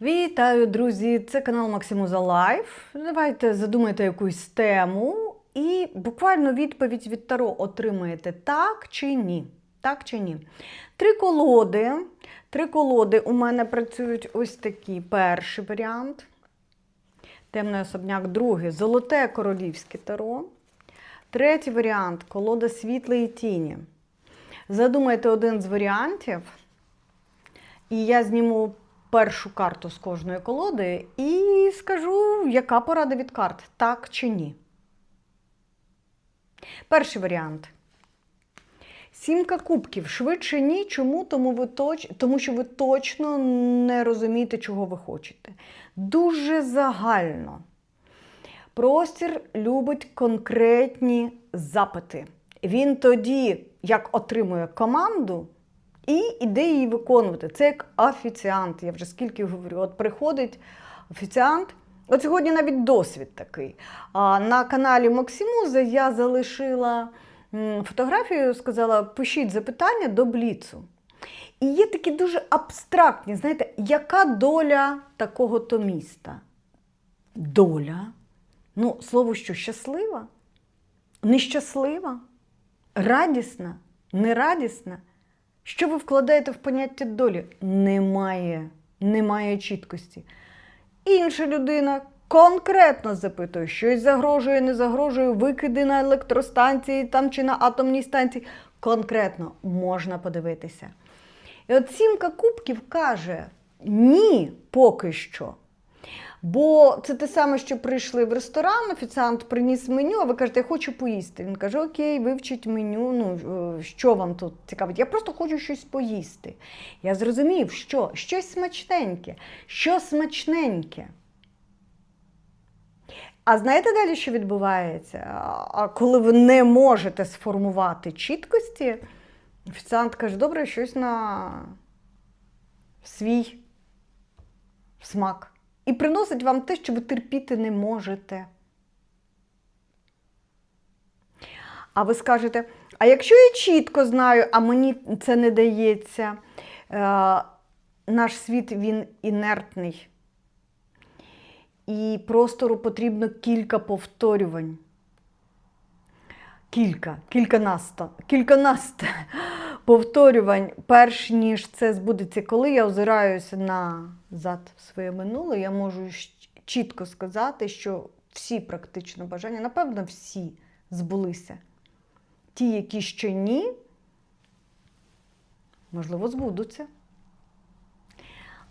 Вітаю, друзі! Це канал Максимуза Лайф. Давайте задумайте якусь тему і буквально відповідь від Таро отримаєте так чи ні. Так чи ні? Три колоди. Три колоди у мене працюють ось такі. Перший варіант. Темний особняк, другий золоте королівське таро. Третій варіант колода світлої тіні. Задумайте один з варіантів, і я зніму першу карту з кожної колоди і скажу, яка порада від карт, так чи ні. Перший варіант. Сімка кубків. Швидше ні. Чому? Тому, ви точ... Тому що ви точно не розумієте, чого ви хочете. Дуже загально. Простір любить конкретні запити. Він тоді, як отримує команду, і іде її виконувати. Це як офіціант. Я вже скільки говорю. От приходить офіціант. От сьогодні навіть досвід такий. На каналі Максимуза я залишила фотографію, сказала, пишіть запитання до Бліцу. І є такі дуже абстрактні, знаєте, яка доля такого-то міста? Доля? Ну, слово що щаслива? Нещаслива? Радісна? Нерадісна? Що ви вкладаєте в поняття долі? Немає, немає чіткості. Інша людина конкретно запитує, щось загрожує, не загрожує, викиди на електростанції там чи на атомній станції. Конкретно можна подивитися. І от сімка кубків каже: ні, поки що. Бо це те саме, що прийшли в ресторан, офіціант приніс меню, а ви кажете, я хочу поїсти. Він каже: Окей, вивчіть меню. Ну е, що вам тут цікавить? Я просто хочу щось поїсти. Я зрозумів, що щось смачненьке, що смачненьке. А знаєте далі, що відбувається? А- А коли ви не можете сформувати чіткості, офіціант каже, добре, щось на свій смак. І приносить вам те, що ви терпіти не можете. А ви скажете, а якщо я чітко знаю, а мені це не дається, е, наш світ він інертний. І простору потрібно кілька повторювань. Кілька, кільканаста, кільканаста повторювань, перш ніж це збудеться. Коли я озираюся назад в своє минуле, я можу чітко сказати, що всі практично бажання, напевно, всі збулися. Ті, які ще ні, можливо, збудуться.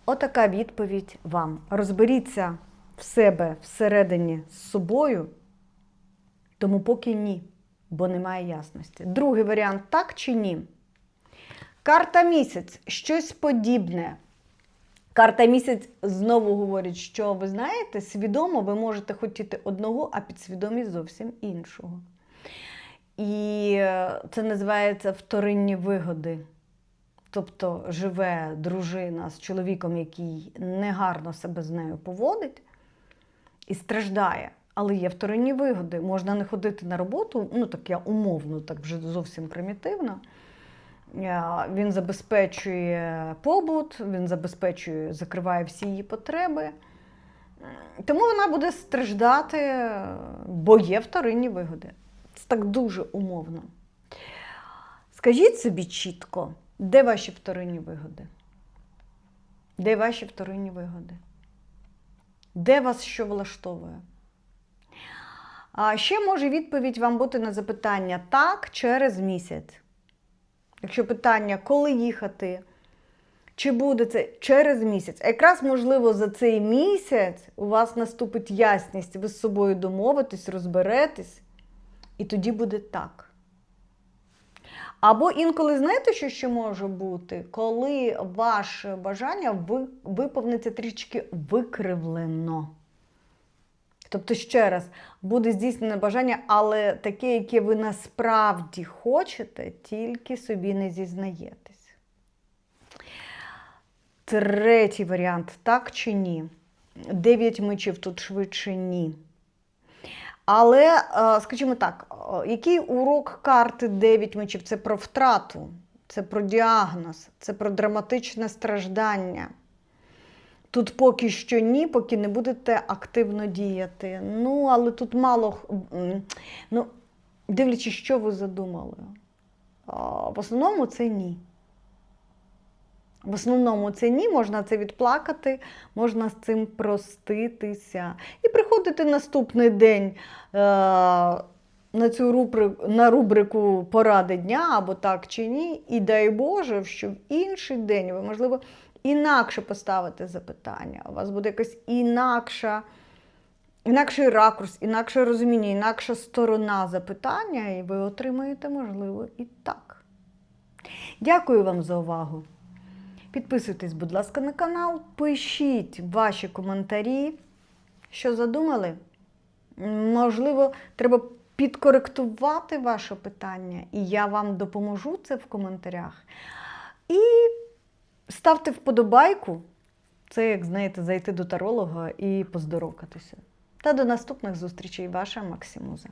Отака відповідь вам. Розберіться в себе всередині з собою, тому поки ні, бо немає ясності. Другий варіант так чи ні? Карта місяць щось подібне. Карта місяць знову говорить, що ви знаєте, свідомо ви можете хотіти одного, а підсвідомість зовсім іншого. І е, це називається вторинні вигоди. Тобто живе дружина з чоловіком, який негарно себе з нею поводить і страждає. Але є вторинні вигоди. Можна не ходити на роботу, ну так я умовно, так вже зовсім примітивно. Е, Він забезпечує побут, він забезпечує, закриває всі її потреби. Тому вона буде страждати, е, бо є вторинні вигоди. Це так дуже умовно. Скажіть собі чітко, де ваші вторинні вигоди? Де ваші вторинні вигоди? Де вас що влаштовує? А ще може відповідь вам бути на запитання так через місяць. Якщо питання, коли їхати, чи буде це через місяць, а якраз, можливо, за цей місяць у вас наступить ясність, ви з собою домовитесь, розберетесь, і тоді буде так. Або інколи знаєте, що ще може бути, коли ваше бажання виповниться трішки викривлено. Тобто, ще раз, буде здійснене бажання, але таке, яке ви насправді хочете, тільки собі не зізнаєтесь. Третій варіант так чи ні? Дев'ять мечів тут швидше ні. Але, е, скажімо так, е, який урок карти 9 мечів? Це про втрату, це про діагноз, це про драматичне страждання. Тут поки що ні, поки не будете активно діяти. Ну, але тут мало. Ну, дивлячись, що ви задумали. В основному це ні. В основному це ні, можна це відплакати, можна з цим проститися. І приходити наступний день е, на цю рубрику, на рубрику поради дня або так чи ні. І дай Боже, що в інший день ви, можливо, інакше поставите запитання. У вас буде якась інакша. Інакший ракурс, інакше розуміння, інакша сторона запитання, і ви отримаєте, можливо, і так. Дякую вам за увагу. Підписуйтесь, будь ласка, на канал, пишіть ваші коментарі, що задумали. Можливо, треба підкоректувати ваше питання, і я вам допоможу це в коментарях. І ставте вподобайку. Це, як знаєте, зайти до таролога і поздоровкатися. Та до наступних зустрічей, ваша Максимуза.